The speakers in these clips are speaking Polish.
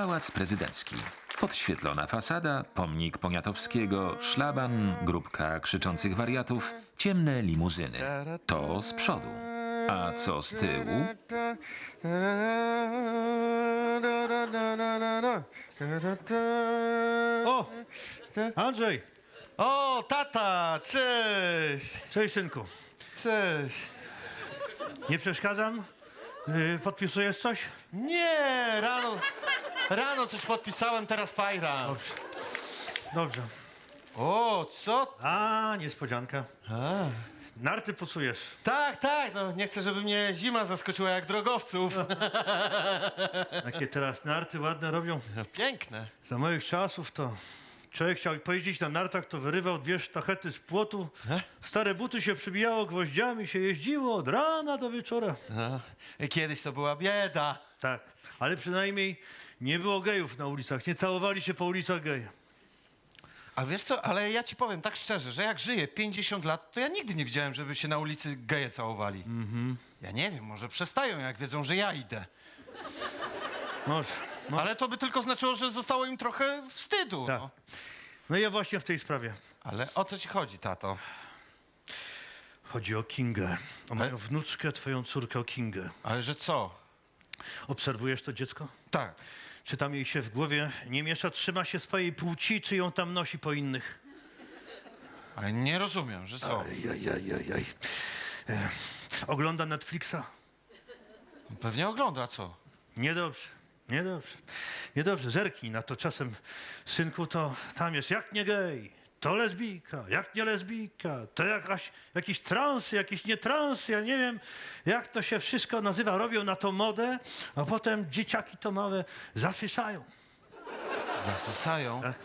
Pałac Prezydencki. Podświetlona fasada, pomnik Poniatowskiego, szlaban, grupka krzyczących wariatów, ciemne limuzyny. To z przodu. A co z tyłu? O! Andrzej! O, tata, cześć! Cześć, synku. Cześć! Nie przeszkadzam? Yy, podpisujesz coś? Nie, rano, rano coś podpisałem, teraz fajra. Dobrze. Dobrze. O, co? A, niespodzianka. Narty pucujesz. Tak, tak, no nie chcę, żeby mnie zima zaskoczyła jak drogowców. Jakie teraz narty ładne robią. Piękne. Za moich czasów to człowiek chciał pojeździć na nartach, to wyrywał dwie sztachety z płotu. E? Stare buty się przybijało gwoździami, się jeździło od rana do wieczora. No, kiedyś to była bieda. Tak, ale przynajmniej nie było gejów na ulicach. Nie całowali się po ulicach geje. A wiesz co, ale ja ci powiem tak szczerze, że jak żyję 50 lat, to ja nigdy nie widziałem, żeby się na ulicy geje całowali. Ja nie wiem, może przestają, jak wiedzą, że ja idę. Może. No, Ale to by tylko znaczyło, że zostało im trochę wstydu. tak. No. No i ja właśnie w tej sprawie. Ale o co ci chodzi, tato? Chodzi o Kingę. O moją wnuczkę, twoją córkę, o Kingę. Ale że co? Obserwujesz to dziecko? Tak. Czy tam jej się w głowie nie miesza, trzyma się swojej płci, czy ją tam nosi po innych? Ale nie rozumiem, że co? Ajajajajaj. E, ogląda Netflixa? Pewnie ogląda, co? Niedobrze, niedobrze. Niedobrze, zerknij na to czasem. Synku, to tam jest jak nie gej, to lesbijka, jak nie lesbijka, to jakaś, jakiś trans, jakiś nie trans, ja nie wiem, jak to się wszystko nazywa. Robią na to modę, a potem dzieciaki to małe zasysają. Zasysają. Tak?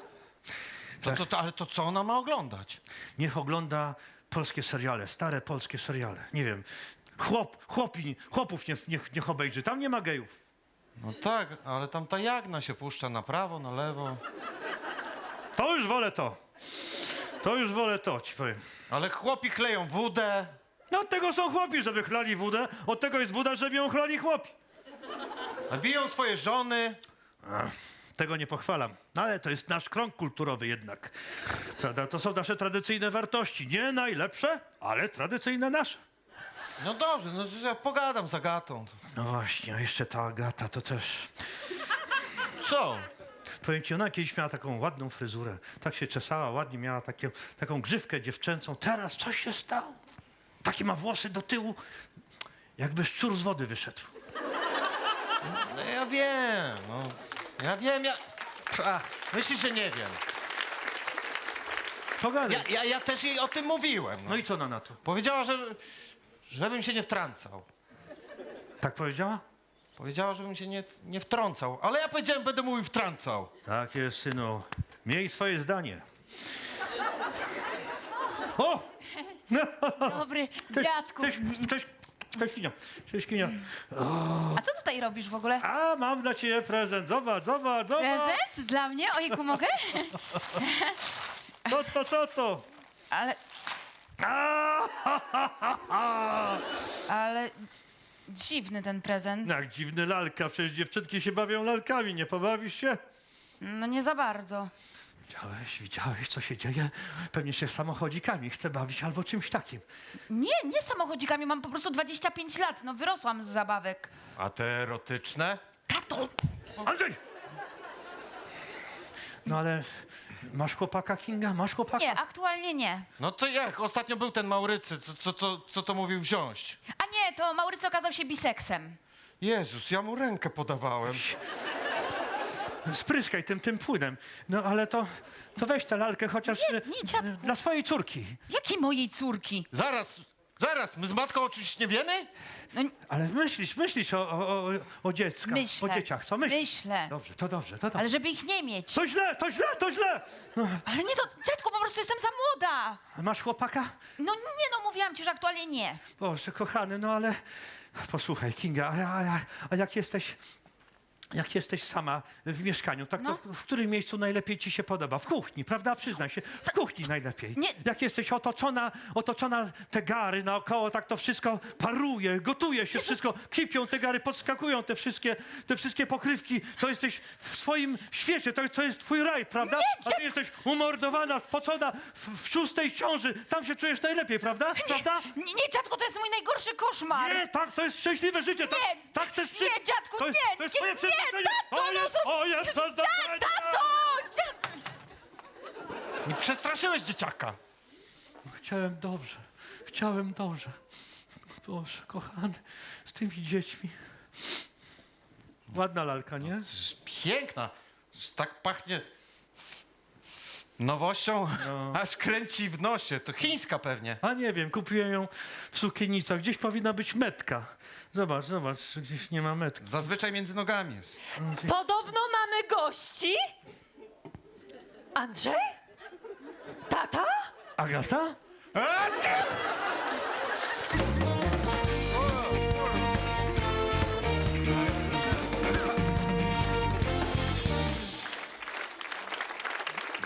To, to, to, ale to co ona ma oglądać? Niech ogląda polskie seriale, stare polskie seriale. Nie wiem, chłop, chłopi, chłopów niech, niech, niech obejrzy, tam nie ma gejów. No tak, ale tam ta jagna się puszcza na prawo, na lewo. To już wolę to. To już wolę to, ci powiem. Ale chłopi kleją wódę. No od tego są chłopi, żeby chlali wódę, od tego jest woda, żeby ją chlali chłopi. A biją swoje żony. Tego nie pochwalam. Ale to jest nasz krąg kulturowy jednak. Prawda? To są nasze tradycyjne wartości. Nie najlepsze, ale tradycyjne nasze. No dobrze, no ja pogadam z Agatą. No właśnie, a jeszcze ta Agata to też. Co? Powiem ci, ona kiedyś miała taką ładną fryzurę. Tak się czesała, ładnie miała takie, taką grzywkę dziewczęcą. Teraz coś się stało. Takie ma włosy do tyłu, jakby szczur z wody wyszedł. No ja wiem, no. Ja wiem, ja... A, myślisz, że nie wiem. Pogadaj. Ja, ja, ja też jej o tym mówiłem. No. No i co ona na to? Powiedziała, że... Żebym się nie wtrącał. Tak powiedziała? Powiedziała, żebym się nie, nie wtrącał. Ale ja powiedziałem, będę mówił wtrącał. Tak jest, synu. Miej swoje zdanie. O! Dobry, dziadku. Cześć, cześć, cześć, Kinio. Cześć, Kinio. A co tutaj robisz w ogóle? A, mam dla ciebie prezent. Zobacz, zobacz, zobacz. Prezent dla mnie? Ojku, mogę? Co to, co to? Ale, ale dziwny ten prezent. Jak dziwny lalka, przecież dziewczynki się bawią lalkami, nie pobawisz się? No nie za bardzo. Widziałeś, widziałeś, co się dzieje? Pewnie się samochodzikami chce bawić albo czymś takim. Nie, nie samochodzikami, mam po prostu 25 lat, no wyrosłam z zabawek. A te erotyczne? Tato! Andrzej! No ale masz chłopaka, Kinga? Masz chłopaka? Nie, aktualnie nie. No to jak? Ostatnio był ten Maurycy, co, co, co, co to mówił wziąć. A nie, to Maurycy okazał się biseksem. Jezus, ja mu rękę podawałem. Spryskaj tym, tym płynem. No ale to, to weź tę lalkę chociaż Nie, e, nie, dziadku. dla swojej córki. Jakiej mojej córki? Zaraz, zaraz, my z matką oczywiście nie wiemy? No, Ale myślisz, myślisz o, o, o, Myślę. o dzieciach, co myślisz? Myślę. Dobrze, to dobrze, to dobrze. ale żeby ich nie mieć. To źle, to źle, to źle! No, Ale nie, to dziadku, po prostu jestem za młoda. a masz chłopaka? No nie, no mówiłam ci, że aktualnie nie. Boże, kochany, no ale posłuchaj, Kinga, a, a, a jak jesteś jak jesteś sama w mieszkaniu, tak No. to w którym miejscu najlepiej ci się podoba? W kuchni, prawda? Przyznaj się, w kuchni najlepiej. Nie. Jak jesteś otoczona, otoczona te gary naokoło, tak to wszystko paruje, gotuje się wszystko, kipią te gary, podskakują te wszystkie, te wszystkie pokrywki, to jesteś w swoim świecie, to, to jest twój raj, prawda? Nie, A ty jesteś umordowana, spocona w, w szóstej ciąży, tam się czujesz najlepiej, prawda? Prawda? Nie, nie, dziadku, to jest mój najgorszy koszmar. Nie, tak, to jest szczęśliwe życie. Tak, Nie, tak chcesz przy... nie, dziadku, to jest, nie, To jest nie, twoje nie, przeznaczenie. tato, to no jest, zrób- o, jest. Tato! Nie przestraszyłeś dzieciaka. Chciałem dobrze, chciałem dobrze. Boże, kochany, z tymi dziećmi. Ładna lalka, nie? Piękna. Tak pachnie nowością, aż kręci w nosie. To chińska pewnie. A nie wiem, kupiłem ją w sukienicach. Gdzieś powinna być metka. Zobacz, zobacz, gdzieś nie ma metki. Zazwyczaj między nogami jest. Podobno mamy gości. Andrzej? Tata? Agata?